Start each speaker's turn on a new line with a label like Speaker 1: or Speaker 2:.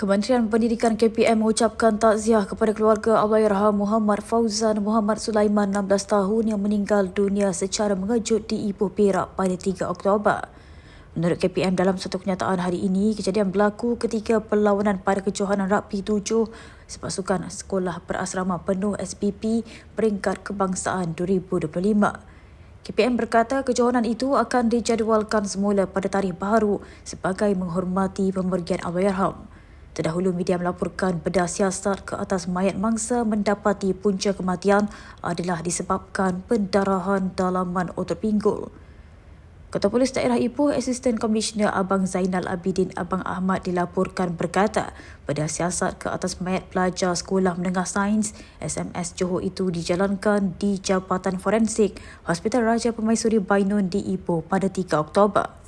Speaker 1: Kementerian Pendidikan KPM mengucapkan takziah kepada keluarga Allahyarham Muhammad Fauzan Muhammad Sulaiman 16 tahun yang meninggal dunia secara mengejut di Ipoh Perak pada 3 Oktober. Menurut KPM dalam satu kenyataan hari ini, kejadian berlaku ketika perlawanan pada kejohanan Rugby 7 sepasukan sekolah berasrama penuh SPP peringkat kebangsaan 2025. KPM berkata kejohanan itu akan dijadualkan semula pada tarikh baru sebagai menghormati pemergian Allahyarham. Terdahulu media melaporkan bedah siasat ke atas mayat mangsa mendapati punca kematian adalah disebabkan pendarahan dalaman otot pinggul. Ketua Polis Daerah Ipoh, Asisten Komisioner Abang Zainal Abidin Abang Ahmad dilaporkan berkata bedah siasat ke atas mayat pelajar Sekolah Menengah Sains SMS Johor itu dijalankan di Jabatan Forensik Hospital Raja Pemaisuri Bainun di Ipoh pada 3 Oktober.